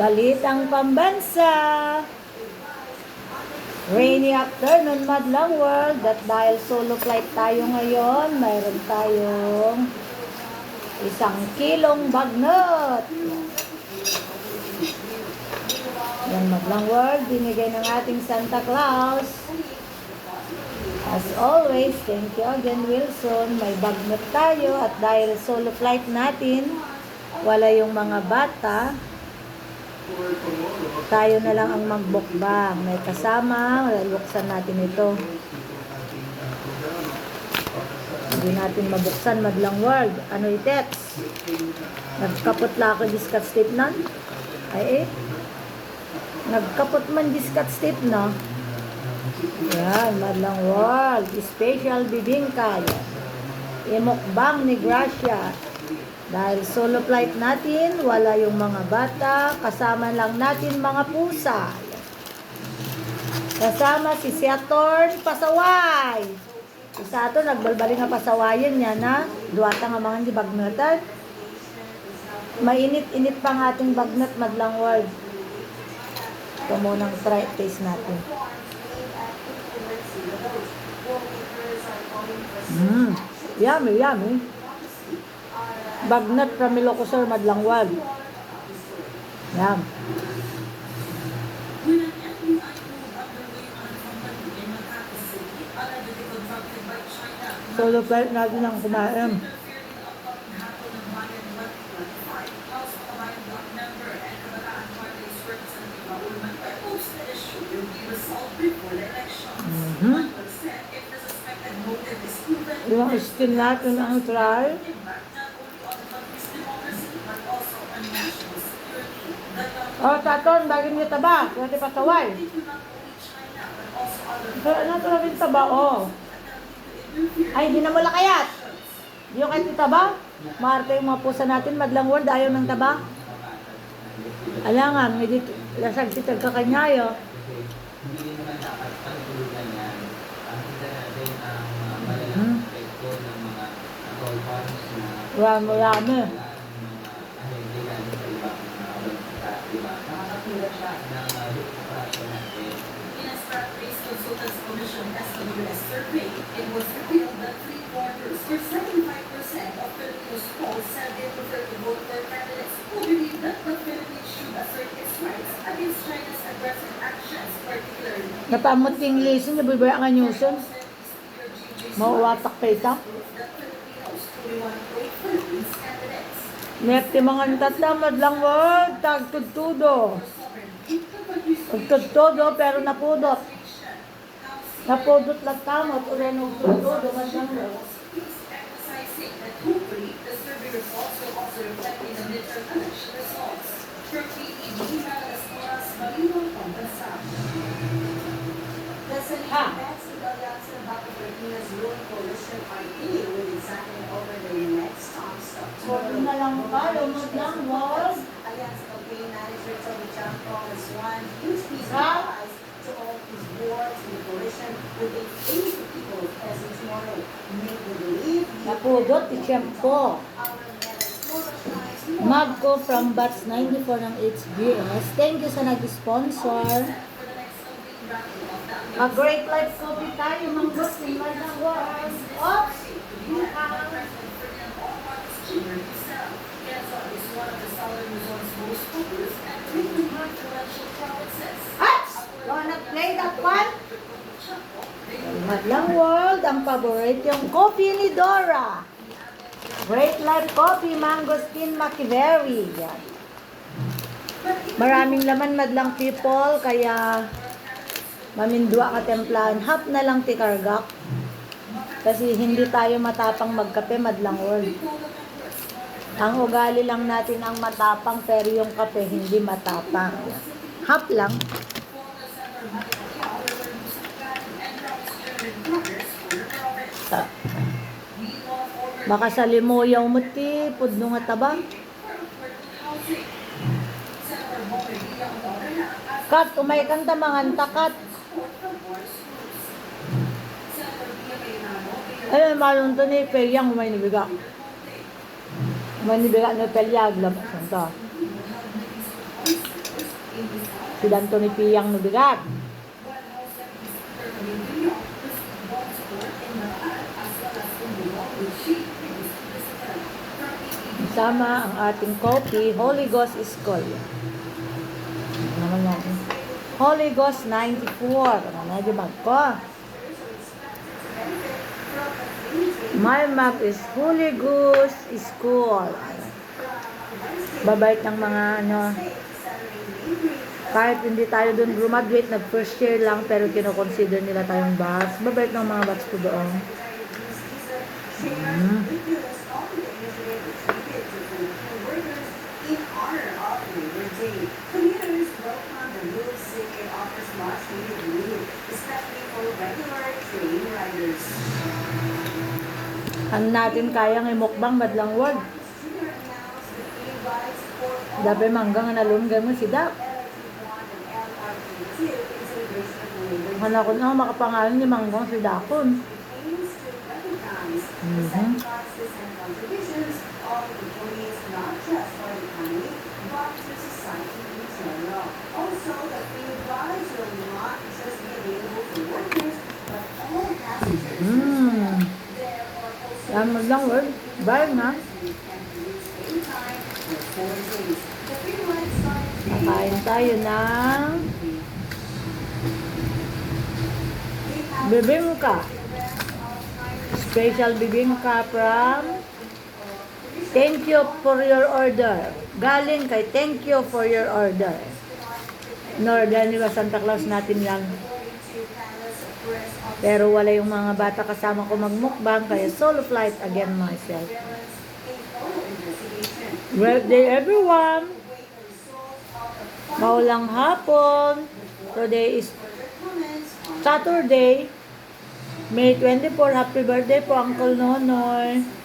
Balitang pambansa. Rainy afternoon, Madlang World. At dahil solo flight tayo ngayon, mayroon tayong isang kilong bagnot. Yan, Madlang World, binigay ng ating Santa Claus. As always, thank you again, Wilson. May bagnot tayo at dahil solo flight natin, wala yung mga bata, tayo na lang ang magbukbang. May kasama, laluksan natin ito. Hindi natin mabuksan, madlang world. Ano itets? Nagkapot la ako diskat step nan? Ay eh. Nagkapot man diskat step no? Yan, madlang world. Special bibingka. Yan. Imukbang ni Gracia. Dahil solo flight natin, wala yung mga bata, kasama lang natin mga pusa. Kasama si Saturn Pasaway. Si Saturn, nagbalbali nga pasawayan niya na duwata nga mga hindi bagnatan. Mainit-init pa ang ating bagnat, madlang world. Ito munang try taste natin. Mm. Yummy, yummy. Bagnat from Ilocos Madlang World. Yum. Solo flight natin ang kumain. Mhm. Yung skin natin ang try. Oh, taton, bagay niyo taba. Pwede pa taway. Pero ano ito rin taba, oh. Ay, hindi na mula kayat. Di yung kahit taba. Marte yung mga pusa natin, madlang word, ayaw ng taba. Alangan, hindi lasag si tagkakanyayo. hindi rin naman dapat pagtulugan yan. Ang uh, malalang Hmm. epekto ng mga farms na Rami, rami. wala ng mga kahilingan sa ibang mga bansa, di ba? Nakakatula siya ng uh, recuperation natin. In a Strat Race Commission SWS survey, it was revealed that three quarters or 75% of Filipinos polled said they prefer to vote for candidates who believe that the Philippines should assert its rights against China's aggressive actions, particularly in Napamot yung lesson, nabibaya nga newson. Mauwatak pa ito. Nepti mga tata, madlang word, tagtudtudo. Tagtudtudo, pero napudot. Napudot lang be examining over the next on stock. Huwag na lang kayo, madlang word. Alliance campaign manager Toby Chanco has won huge piece of Ha? advice to all his boards in the coalition will take 80 people as. Make believe the Napudot, Magko from Bats 94 ng HBS. Thank you sa nag-sponsor. A great life coffee tayo, manggos ni Madlang Wars. Oops! At! Play that one? Madlang World, ang paborito yung coffee ni Dora. Great Life Coffee, Mangosteen Machiavelli. Yan. Maraming laman madlang people, kaya mamindua ka templahan. Hap na lang tikargak. Kasi hindi tayo matapang magkape, madlang world. Ang ugali lang natin ang matapang, pero yung kape hindi matapang. Hap lang. Baka sa limoyaw mo ti, pudno nga taba. Kat, umay kanta manganta kat. Ayun, malun to ni Pelyang umay nibiga. Umay nibiga ni Pelyag, labas to. His president from PPD. Sama ang ating copy, Holy Ghost School. Naman natin? Holy Ghost 94. Ano na di ko? My map is Holy Ghost School. Babait ng mga ano, kahit hindi tayo doon graduate, nag first year lang, pero kinoconsider nila tayong batch. Babait ng mga batch ko doon. Mm. Ano natin kayang imukbang madlang word. Dapat manggang nalunggay mo si Dap. Ko na makapangalan ni Manggang si Dakon. Mhm. Hmm. Are also Yan madlang word. Bye na. who can use bibingka. Special bibingka from Thank you for your order. Galing kay thank you for your order. Northern di ba Santa Claus natin of Pero wala yung mga bata kasama ko magmukbang kaya solo flight again myself. Parents a photo investigation. Great day everyone! Maulang hapon. Today is Saturday, May 24. Happy birthday po, Uncle Nonoy.